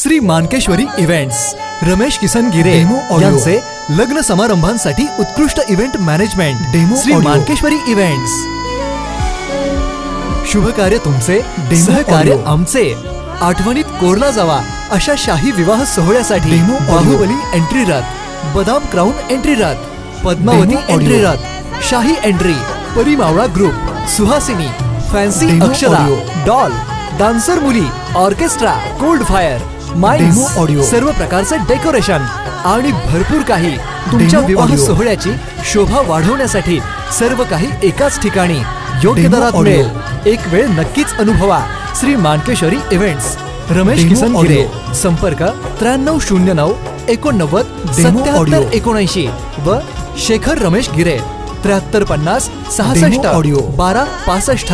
Shri Mankeshwari events Ramesh Kisan Gire. यांचे लग्न समारंभांसाठी उत्कृष्ट event management Demo Shri. Mankeshwari events शुभ कार्य तुमचे सहकार्य audio. आमचे आठवणीत कोरला जावा अशा शाही विवाह सोहळ्यासाठी. बाहुबली एंट्री रथ बदाम क्राऊन एंट्री रथ पद्मावती. एंट्री रथ शाही entry परिमावळा group Suhasini fancy Akshara. Doll dancer मुली orchestra cold fire Demo audio. सर्व प्रकारचे डेकोरेशन आणि भरपूर काही तुमच्या विवाह. सोहळ्याची शोभा वाढवण्यासाठी सर्व काही एकाच ठिकाणी योग्य दरात. मिळेल एक वेळ नक्कीच अनुभवा श्री मानकेश्वरी इव्हेंट्स रमेश किसन गिरे. संपर्क त्र्याण्णव शून्य नऊ एकोणनव्वद सत्याहत्तर. एकोणऐंशी व शेखर रमेश गिरे त्र्याहत्तर पन्नास सहासष्ट audio. बारा पासष्ट